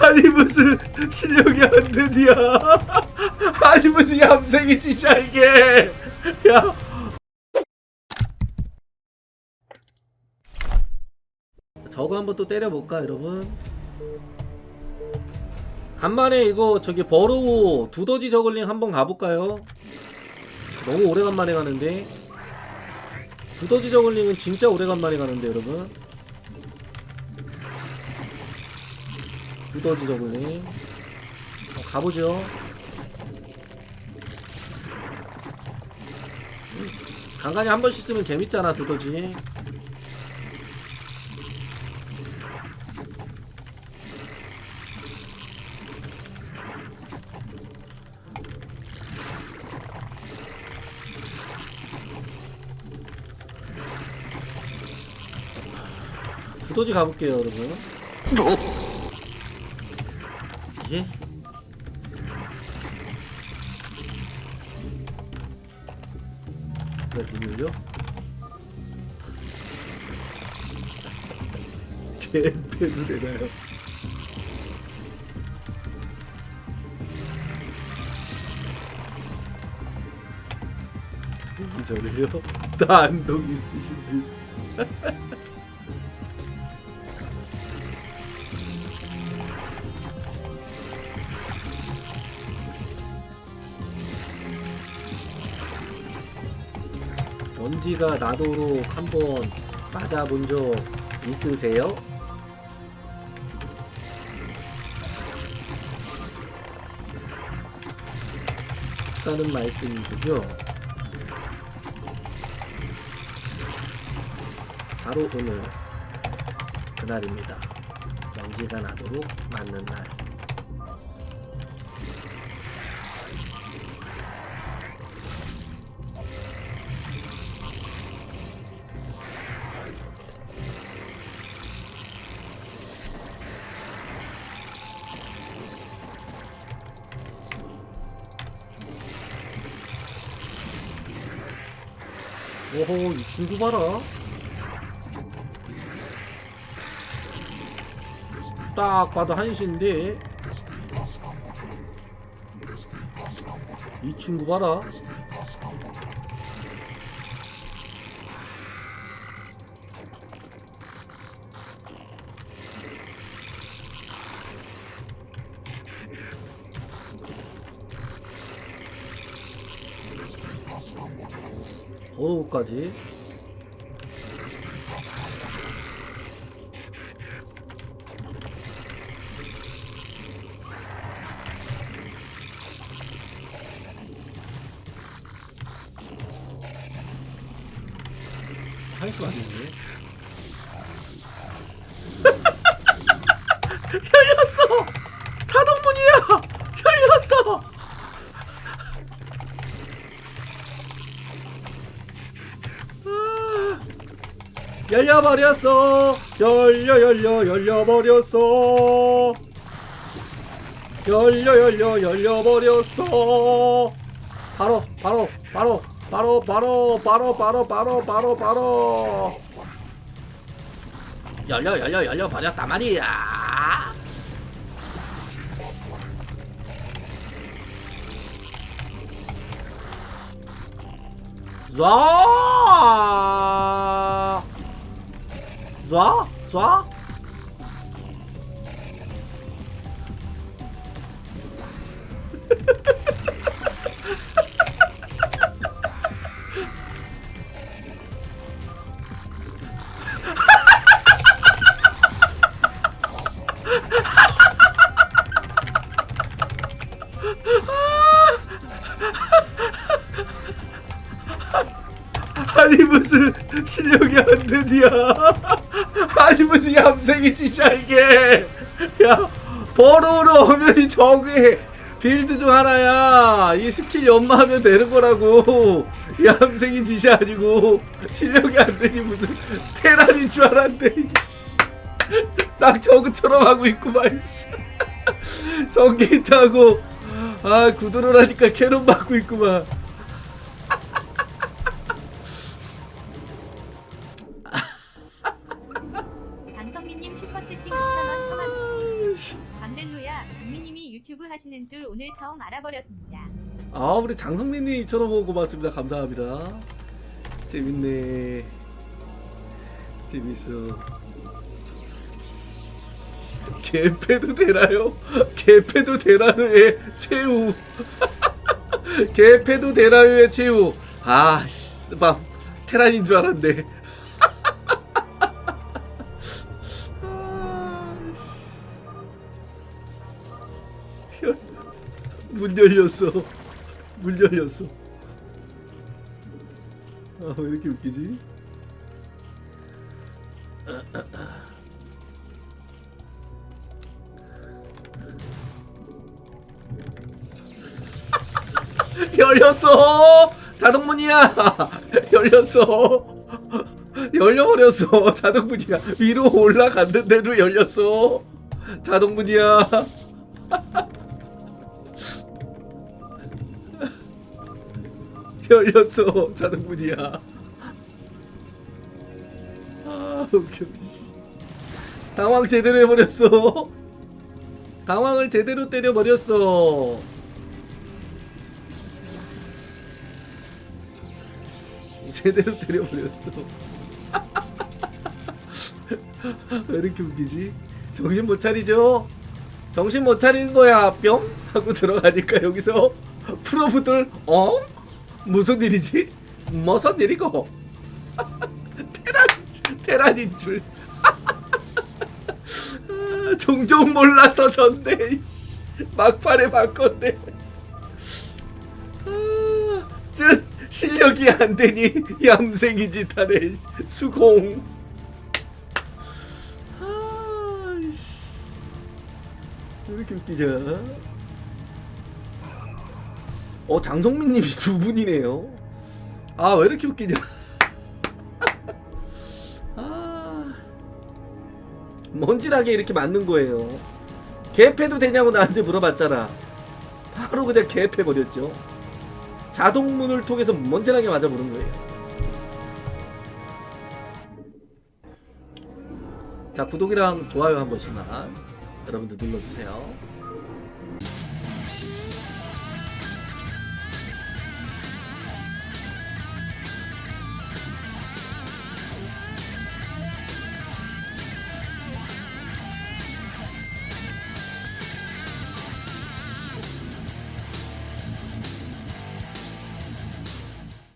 아니 무슨 실력이 안 되냐 아니 무슨 얌생이 짓이야 이게. 야. 저거 한번 또 때려볼까 여러분? 간만에 이거 저기 버로우 두더지 저글링 한번 가볼까요 너무 오래간만에 가는데 두더지 저글링은 진짜 오래간만에 가는데 여러분. 두더지 저글링. 어, 가보죠. 음, 간간히 한 번씩 쓰면 재밌잖아 두더지 두더지 가볼게요 여러분 예? 왜 눈물려? 개패도 되나요? 이 저래요? 다 안동 있으신 듯 먼지가 나도록 한번 맞아본 적 있으세요? 다는 말씀이군요. 바로 오늘 그날입니다. 먼지가 나도록 맞는 날. 오호 이 친구 봐라. 딱 봐도 한시인데. 이 친구 봐라 버로우까지. 할 수가 있는데 열려버렸어 열려 열려 열려버렸어 열려 열려 열려버렸어 바로 바로 바로 바로 바로 바로 바로 바로 바로 바로. 열려 열려 열려 버렸단 말이야. 쏴! 수 아, 아니 무슨 실력이 안 되냐 아니 무슨 얌생이 짓이야 이게. 야 버로우로 오면 이 저게 빌드 중 하나야. 이 스킬 연마하면 되는 거라고. 얌생이 짓이 아니고. 실력이 안 되니 무슨 테란인 줄 알았는데. 딱 저그처럼 하고 있구만 씨. 성기 타고. 아 구두를 하니까 캐논 맞고 있구만 하시는 줄 오늘 처음 알아버렸습니다. 아 우리 장성민님 쳐다보고 고맙습니다. 감사합니다. 재밌네. 재밌어. 개패도 되나요? 개패도 되나요의 최후 개패도 되나요의 최후 아 씨밤 테란인 줄 알았네 열렸어 문 열렸어. 아, 왜 이렇게 웃기지? 열렸어! 자동문이야! 열렸어! 열려버렸어! 자동문이야! 위로 올라갔는데도 열렸어! 자동문이야! 열렸어 자동문이야 아 웃겨 씨. 당황 제대로 해버렸어 당황을 제대로 때려버렸어 제대로 때려버렸어 왜 이렇게 웃기지? 정신 못 차리죠? 정신 못 차리는 거야 뿅 하고 들어가니까 여기서 프로부들 어? 무슨 일이지? 무슨 일이고? 테란 테란인 줄. 아, 종종 몰라서. 씨. 막판에 바꿨네. 아, 저 실력이 안 되니 얌생이 짓하네. 씨. 수공. 아, 이렇게 웃기냐? 어 장성민님이 두 분이네요. 아 왜 이렇게 웃기냐? 아 먼지나게 이렇게 맞는 거예요. 개패도 되냐고 나한테 물어봤잖아. 바로 그냥 개패 버렸죠. 자동문을 통해서 먼지나게 맞아 보는 거예요. 자 구독이랑 좋아요 한 번씩만 여러분들 눌러주세요.